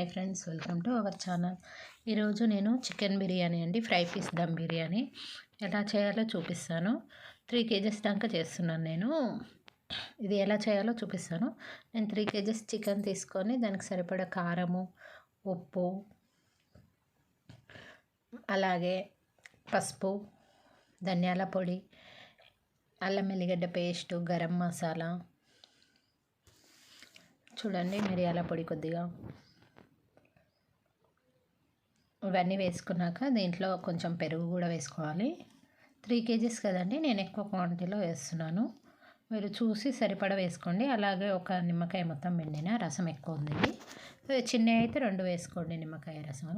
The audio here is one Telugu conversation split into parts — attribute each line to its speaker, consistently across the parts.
Speaker 1: Hi friends welcome to our channel. ఈరోజు నేను చికెన్ బిర్యానీ అండి ఫ్రై పీస్ దమ్ బిర్యానీ. ఎలా చేయాలో చూపిస్తాను. త్రీ కేజెస్ దాకా చేస్తున్నాను నేను. ఇది ఎలా చేయాలో చూపిస్తాను. నేను త్రీ కేజెస్ చికెన్ తీసుకొని దానికి సరిపడా కారము ఉప్పు అలాగే పసుపు ధనియాల పొడి అల్లం వెల్లిగడ్డ పేస్టు గరం మసాలా. చూడండి మిరియాల పొడి కొద్దిగా. ఇవన్నీ వేసుకున్నాక దీంట్లో కొంచెం పెరుగు కూడా వేసుకోవాలి. త్రీ కేజీస్ కదండి నేను ఎక్కువ క్వాంటిటీలో వేస్తున్నాను. మీరు చూసి సరిపడా వేసుకోండి. అలాగే ఒక నిమ్మకాయ మొత్తం పిండిన రసం ఎక్కువ ఉంది చిన్న అయితే రెండు వేసుకోండి నిమ్మకాయ రసం.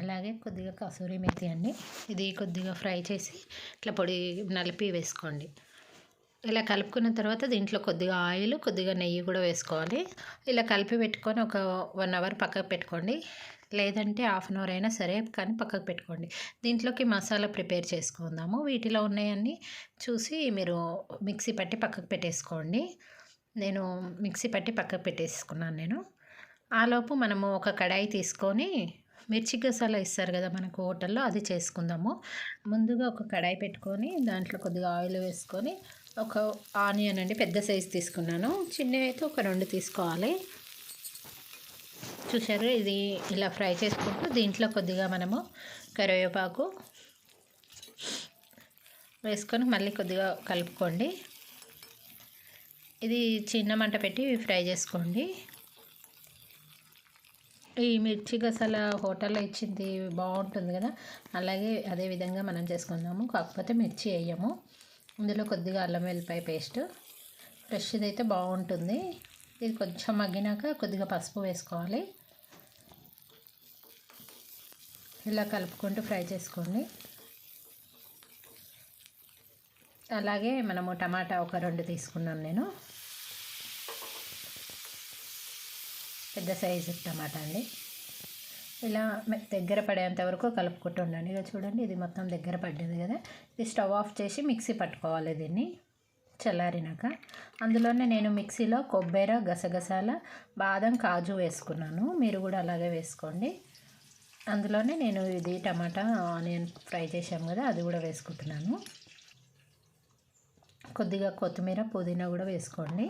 Speaker 1: అలాగే కొద్దిగా కసూరి మెతి అండి ఇది కొద్దిగా ఫ్రై చేసి ఇట్లా పొడి నలిపి వేసుకోండి. ఇలా కలుపుకున్న తర్వాత దీంట్లో కొద్దిగా ఆయిల్ కొద్దిగా నెయ్యి కూడా వేసుకోవాలి. ఇలా కలిపి పెట్టుకొని ఒక వన్ అవర్ పక్కకు పెట్టుకోండి. లేదంటే హాఫ్ అన్ అవర్ అయినా సరే కానీ పక్కకు పెట్టుకోండి. దీంట్లోకి మసాలా ప్రిపేర్ చేసుకుందాము. వీటిలో ఉన్నాయన్నీ చూసి మీరు మిక్సీ పట్టి పక్కకు పెట్టేసుకోండి. నేను మిక్సీ పట్టి పక్కకు పెట్టేసుకున్నాను నేను. ఆలోపు మనము ఒక కడాయి తీసుకొని మిర్చి గసాలా ఇస్తారు కదా మనకు హోటల్లో అది చేసుకుందాము. ముందుగా ఒక కడాయి పెట్టుకొని దాంట్లో కొద్దిగా ఆయిల్ వేసుకొని ఒక ఆనియన్ అండి పెద్ద సైజు తీసుకున్నాను. చిన్నవి అయితే ఒక రెండు తీసుకోవాలి. చూసారు ఇది ఇలా ఫ్రై చేసుకుంటూ దీంట్లో కొద్దిగా మనము కరివేపాకు వేసుకొని మళ్ళీ కొద్దిగా కలుపుకోండి. ఇది చిన్న మంట పెట్టి ఫ్రై చేసుకోండి. ఈ మిర్చి గసల హోటల్లో ఇచ్చింది బాగుంటుంది కదా. అలాగే అదే విధంగా మనం చేసుకుందాము. కాకపోతే మిర్చి వేయము. ఇందులో కొద్దిగా అల్లం వెల్లిపాయ పేస్ట్. ఫ్రెష్ది అయితే బాగుంటుంది. ఇది కొంచెం మగ్గినాక కొద్దిగా పసుపు వేసుకోవాలి. ఇలా కలుపుకుంటూ ఫ్రై చేసుకోండి. అలాగే మనము టమాటా ఒక రెండు తీసుకున్నాను నేను. పెద్ద సైజు టమాటా అండి. ఇలా దగ్గర పడేంత వరకు కలుపుకుంటూ ఉండండి. ఇక చూడండి ఇది మొత్తం దగ్గర పడ్డది కదా. ఇది స్టవ్ ఆఫ్ చేసి మిక్సీ పట్టుకోవాలి దీన్ని చల్లారినాక. అందులోనే నేను మిక్సీలో కొబ్బరి గసగసాల బాదం కాజు వేసుకున్నాను. మీరు కూడా అలాగే వేసుకోండి. అందులోనే నేను ఇది టమాటా ఆనియన్ ఫ్రై చేసాము కదా అది కూడా వేసుకుంటున్నాను. కొద్దిగా కొత్తిమీర పుదీనా కూడా వేసుకోండి.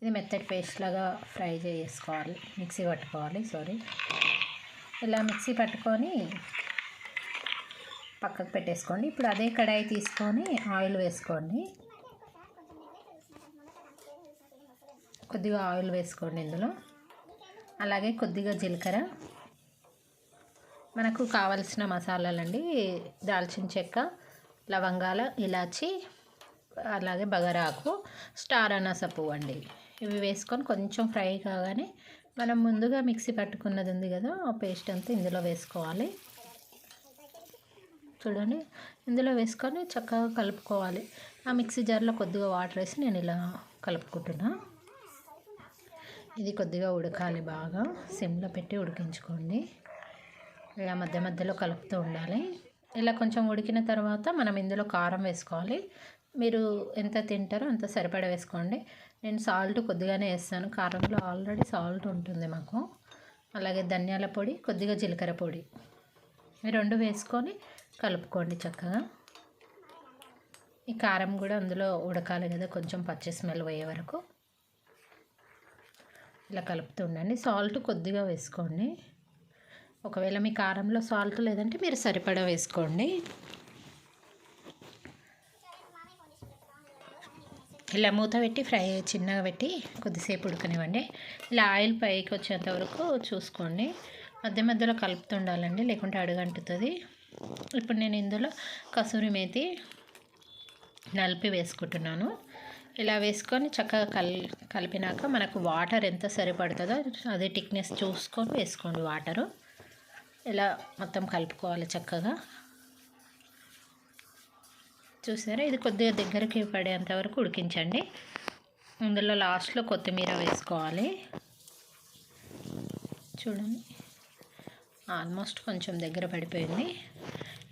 Speaker 1: ఇది మెత్తటి పేస్ట్ లాగా ఫ్రై చేసుకోవాలి మిక్సీ పట్టుకోవాలి సారీ ఇలా మిక్సీ పట్టుకొని పక్కకు పెట్టేసుకోండి. ఇప్పుడు అదే కడాయి తీసుకొని ఆయిల్ వేసుకోండి. కొద్దిగా ఆయిల్ వేసుకోండి ఇందులో. అలాగే కొద్దిగా జీలకర్ర. మనకు కావలసిన మసాలాలండి. దాల్చిన చెక్క లవంగాల ఇలాచి అలాగే బగరాకు స్టార్ అనాస పువ్వు అండి ఇవి వేసుకొని కొంచెం ఫ్రై కాగానే మనం ముందుగా మిక్సీ పట్టుకున్నది ఉంది కదా ఆ పేస్ట్ అంతా ఇందులో వేసుకోవాలి. చూడండి ఇందులో వేసుకొని చక్కగా కలుపుకోవాలి. ఆ మిక్సీ జార్లో కొద్దిగా వాటర్ వేసి నేను ఇలా కలుపుకుంటున్నా. ఇది కొద్దిగా ఉడకాలి బాగా. సిమ్లో పెట్టి ఉడికించుకోండి. ఇలా మధ్య మధ్యలో కలుపుతూ ఉండాలి. ఇలా కొంచెం ఉడికిన తర్వాత మనం ఇందులో కారం వేసుకోవాలి. మీరు ఎంత తింటారో అంత సరిపడ వేసుకోండి. నేను సాల్ట్ కొద్దిగానే వేస్తాను. కారంలో ఆల్రెడీ సాల్ట్ ఉంటుంది మాకు. అలాగే ధనియాల పొడి కొద్దిగా జీలకర్ర పొడి. ఈ రెండు వేసుకొని కలుపుకోండి చక్కగా. ఈ కారం కూడా అందులో ఉడకాలి కదా కొంచెం పచ్చి స్మెల్ పోయే వరకు. ఇలా కలుపుతూ ఉండండి. సాల్ట్ కొద్దిగా వేసుకోండి. ఒకవేళ మీ కారంలో సాల్ట్ లేదంటే మీరు సరిపడా వేసుకోండి. ఇలా మూత పెట్టి ఫ్రై చిన్నగా పెట్టి కొద్దిసేపు ఉడకనివ్వండి. ఇలా ఆయిల్ పైకి వచ్చేంత వరకు చూసుకోండి. మధ్య మధ్యలో కలుపుతుండాలండి లేకుంటే అడుగంటుతుంది. ఇప్పుడు నేను ఇందులో కసూరి మేతి నలిపి వేసుకుంటున్నాను. ఇలా వేసుకొని చక్కగా కల్ కలిపినాక మనకు వాటర్ ఎంత సరిపడుతుందో అదే టిక్నెస్ చూసుకొని వేసుకోండి వాటరు. ఇలా మొత్తం కలుపుకోవాలి చక్కగా. చూసారా? ఇది కొద్దిగా దగ్గరికి పడేంత వరకు ఉడికించండి. అందులో లాస్ట్లో కొత్తిమీర వేసుకోవాలి. చూడండి. ఆల్మోస్ట్ కొంచెం దగ్గర పడిపోయింది.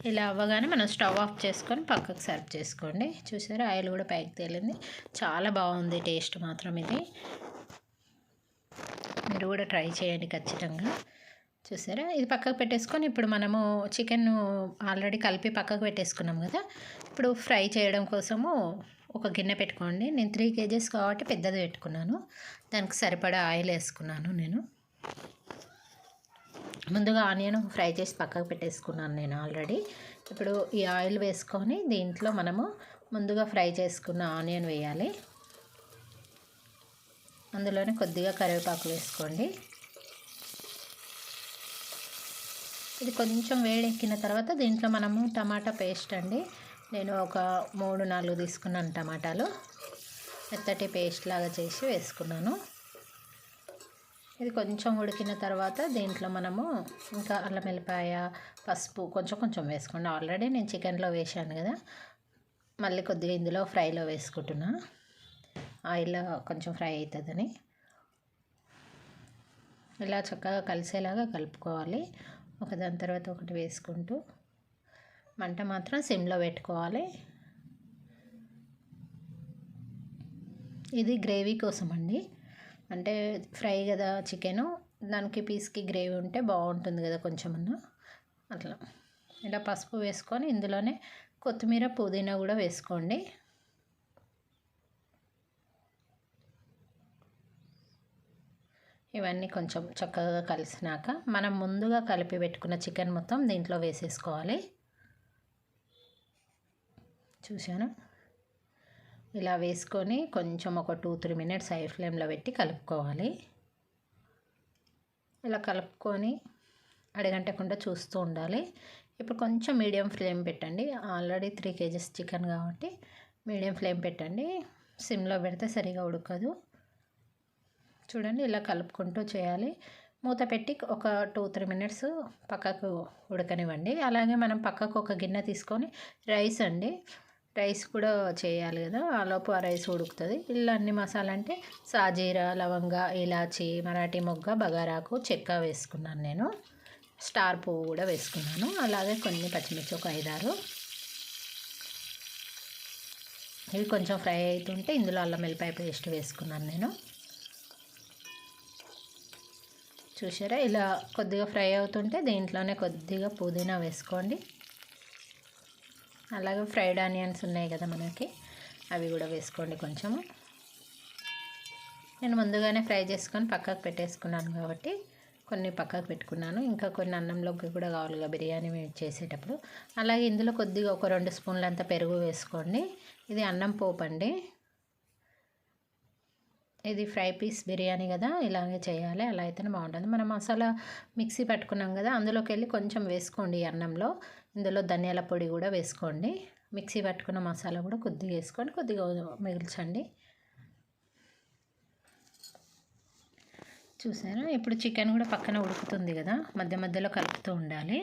Speaker 1: ఇలా అవ్వగానే మనం స్టవ్ ఆఫ్ చేసుకొని పక్కకు సర్వ్ చేసుకోండి. చూసారా? ఆయిల్ కూడా పైకి తేలింది. చాలా బాగుంది టేస్ట్ మాత్రం ఇది. మీరు కూడా ట్రై చేయండి ఖచ్చితంగా. చూసారా? ఇది పక్కకు పెట్టేసుకొని ఇప్పుడు మనము చికెన్ ఆల్రెడీ కలిపి పక్కకు పెట్టేసుకున్నాం కదా? ఇప్పుడు ఫ్రై చేయడం కోసము ఒక గిన్నె పెట్టుకోండి. నేను త్రీ కేజెస్ కాబట్టి పెద్దది పెట్టుకున్నాను. దానికి సరిపడా ఆయిల్ వేసుకున్నాను నేను. ముందుగా ఆనియన్ ఫ్రై చేసి పక్కకు పెట్టేసుకున్నాను నేను ఆల్రెడీ. ఇప్పుడు ఈ ఆయిల్ వేసుకొని దీంట్లో మనము ముందుగా ఫ్రై చేసుకున్న ఆనియన్ వేయాలి. అందులోనే కొద్దిగా కరివేపాకు వేసుకోండి. ఇది కొంచెం వేడెక్కిన తర్వాత దీంట్లో మనము టమాటా పేస్ట్ అండి. నేను ఒక మూడు నాలుగు తీసుకున్నాను టమాటాలు. మెత్తటి పేస్ట్ లాగా చేసి వేసుకున్నాను. ఇది కొంచెం ఉడికిన తర్వాత దీంట్లో మనము ఇంకా అల్లం వెల్లిపాయ పసుపు కొంచెం కొంచెం వేసుకోండి. ఆల్రెడీ నేను చికెన్లో వేసాను కదా. మళ్ళీ కొద్దిగా ఇందులో ఫ్రైలో వేసుకుంటున్నా. ఆయిల్లో కొంచెం ఫ్రై అవుతుందని. ఇలా చక్కగా కలిసేలాగా కలుపుకోవాలి. ఒకదాని తర్వాత ఒకటి వేసుకుంటూ మంట మాత్రం సిమ్లో పెట్టుకోవాలి. ఇది గ్రేవీ కోసం అండి అంటే ఫ్రై కదా చికెను దానికి పీస్కి గ్రేవీ ఉంటే బాగుంటుంది కదా కొంచెమన్నా. అట్లా. ఇలా పసుపు వేసుకొని ఇందులోనే కొత్తిమీర పుదీనా కూడా వేసుకోండి. ఇవన్నీ కొంచెం చక్కగా కలిసినాక మనం ముందుగా కలిపి పెట్టుకున్న చికెన్ మొత్తం దీంట్లో వేసేసుకోవాలి. చూశాను? ఇలా వేసుకొని కొంచెం ఒక టూ త్రీ మినిట్స్ హై ఫ్లేమ్లో పెట్టి కలుపుకోవాలి. ఇలా కలుపుకొని అడగంటకుండా చూస్తూ ఉండాలి. ఇప్పుడు కొంచెం మీడియం ఫ్లేమ్ పెట్టండి. ఆల్రెడీ త్రీ కేజెస్ చికెన్ కాబట్టి మీడియం ఫ్లేమ్ పెట్టండి. సిమ్లో పెడితే సరిగా ఉడకదు. చూడండి ఇలా కలుపుకుంటూ చేయాలి. మూత పెట్టి ఒక టూ త్రీ మినిట్స్ పక్కకు ఉడకనివ్వండి. అలాగే మనం పక్కకు ఒక గిన్నె తీసుకొని రైస్ అండి రైస్ కూడా చేయాలి కదా. ఆలోపు ఆ రైస్ ఉడుకుతుంది. ఇలా అన్ని మసాలా అంటే సాజీరా లవంగ ఇలాచి మరాఠీ మొగ్గ బగారాకు చెక్క వేసుకున్నాను నేను. స్టార్ పువ్వు కూడా వేసుకున్నాను. అలాగే కొన్ని పచ్చిమిర్చి ఒక ఐదారు. ఇవి కొంచెం ఫ్రై అవుతుంటే ఇందులో అల్లం వెల్లిపాయ పేస్ట్ వేసుకున్నాను నేను. చూసారా ఇలా కొద్దిగా ఫ్రై అవుతుంటే దీంట్లోనే కొద్దిగా పుదీనా వేసుకోండి. అలాగే ఫ్రైడ్ ఆనియన్స్ ఉన్నాయి కదా మనకి అవి కూడా వేసుకోండి కొంచెము. నేను ముందుగానే ఫ్రై చేసుకొని పక్కకు పెట్టేసుకున్నాను కాబట్టి కొన్ని పక్కకు పెట్టుకున్నాను. ఇంకా కొన్ని అన్నంలోకి కూడా కావాలిగా బిర్యానీ చేసేటప్పుడు. అలాగే ఇందులో కొద్దిగా ఒక రెండు స్పూన్లంత పెరుగు వేసుకోండి. ఇది అన్నం పోపు అండి. ఇది ఫ్రై పీస్ బిర్యానీ కదా ఇలాగే చేయాలి అలా అయితేనే బాగుంటుంది. మనం మసాలా మిక్సీ పట్టుకున్నాం కదా అందులోకి వెళ్ళి కొంచెం వేసుకోండి అన్నంలో. ఇందులో ధనియాల పొడి కూడా వేసుకోండి. మిక్సీ పట్టుకున్న మసాలా కూడా కొద్దిగా వేసుకొని కొద్దిగా మిగిల్చండి. చూసారా? ఇప్పుడు చికెన్ కూడా పక్కన ఉడుకుతుంది కదా మధ్య మధ్యలో కలుపుతూ ఉండాలి.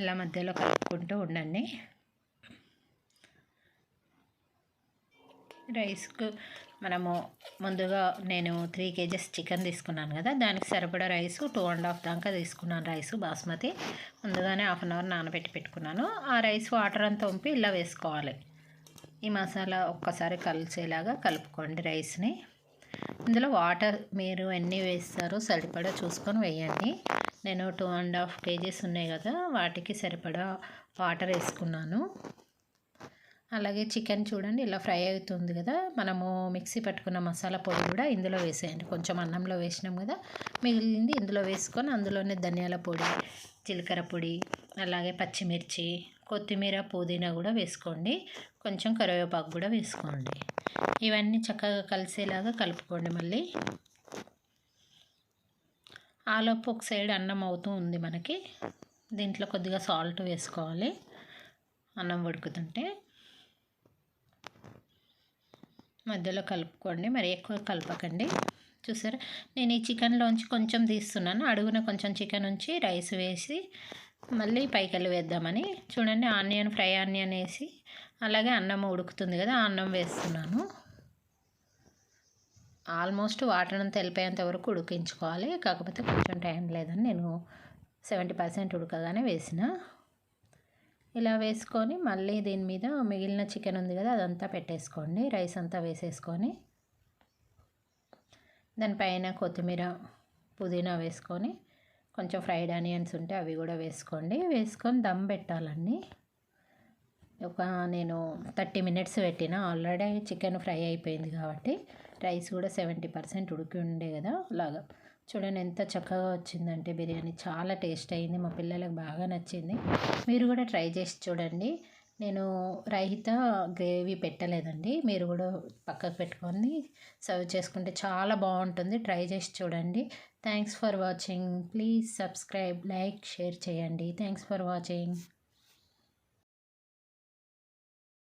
Speaker 1: ఇలా మధ్యలో కలుపుకుంటూ ఉండండి. రైస్కు మనము ముందుగా నేను త్రీ కేజెస్ చికెన్ తీసుకున్నాను కదా దానికి సరిపడా రైస్ టూ అండ్ హాఫ్ దాకా తీసుకున్నాను రైస్ బాస్మతి. ముందుగానే హాఫ్ అన్ అవర్ నానబెట్టి పెట్టుకున్నాను. ఆ రైస్ వాటర్ అంతా వంపి ఇలా వేసుకోవాలి. ఈ మసాలా ఒక్కసారి కలిసేలాగా కలుపుకోండి రైస్ని. ఇందులో వాటర్ మీరు ఎన్ని వేస్తారో సరిపడా చూసుకొని వేయండి. నేను టూ అండ్ హాఫ్ కేజీస్ ఉన్నాయి కదా వాటికి సరిపడా వాటర్ వేసుకున్నాను. అలాగే చికెన్ చూడండి ఇలా ఫ్రై అవుతుంది కదా. మనము మిక్సీ పట్టుకున్న మసాలా పొడి కూడా ఇందులో వేసేయండి. కొంచెం అన్నంలో వేసినాం కదా మిగిలింది ఇందులో వేసుకొని అందులోనే ధనియాల పొడి జీలకర్ర పొడి అలాగే పచ్చిమిర్చి కొత్తిమీర పుదీనా కూడా వేసుకోండి. కొంచెం కరివేపాకు కూడా వేసుకోండి. ఇవన్నీ చక్కగా కలిసేలాగా కలుపుకోండి మళ్ళీ. ఆలోపు ఒక సైడ్ అన్నం అవుతూ ఉంది మనకి. దీంట్లో కొద్దిగా సాల్ట్ వేసుకోవాలి. అన్నం ఉడుకుతుంటే. మధ్యలో కలుపుకోండి. మరి ఎక్కువ కలపకండి. చూసారా? నేను ఈ చికెన్లోంచి కొంచెం తీస్తున్నాను. అడుగున కొంచెం చికెన్ ఉంచి రైస్ వేసి మళ్ళీ పైకెళ్ళి వేద్దామని. చూడండి ఆనియన్ ఫ్రై ఆనియన్ వేసి అలాగే అన్నం ఉడుకుతుంది కదా అన్నం వేస్తున్నాను. ఆల్మోస్ట్ వాటర్ తెలిపేంత వెళ్ళిపోయేంత వరకు ఉడికించుకోవాలి. కాకపోతే కొంచెం టైం లేదని నేను సెవెంటీ పర్సెంట్ ఉడకగానే వేసిన. ఇలా వేసుకొని మళ్ళీ దీని మీద మిగిలిన చికెన్ ఉంది కదా అదంతా పెట్టేసుకోండి. రైస్ అంతా వేసేసుకొని దానిపైన కొత్తిమీర పుదీనా వేసుకొని కొంచెం ఫ్రైడ్ ఆనియన్స్ ఉంటే అవి కూడా వేసుకోండి. వేసుకొని దమ్ పెట్టాలండి. ఒక నేను థర్టీ మినిట్స్ పెట్టిన. ఆల్రెడీ చికెన్ ఫ్రై అయిపోయింది కాబట్టి రైస్ కూడా సెవెంటీ పర్సెంట్ ఉడికి ఉండే కదా అలాగా చూడండి ఎంత చక్కగా వచ్చిందంటే బిర్యానీ. చాలా టేస్ట్ అయింది. మా పిల్లలకు బాగా నచ్చింది. మీరు కూడా ట్రై చేసి చూడండి. నేను రైత గ్రేవీ పెట్టలేదండి. మీరు కూడా పక్కకు పెట్టుకొని సర్వ్ చేసుకుంటే చాలా బాగుంటుంది. ట్రై చేసి చూడండి. Thanks for watching please subscribe like share చేయండి. Thanks for watching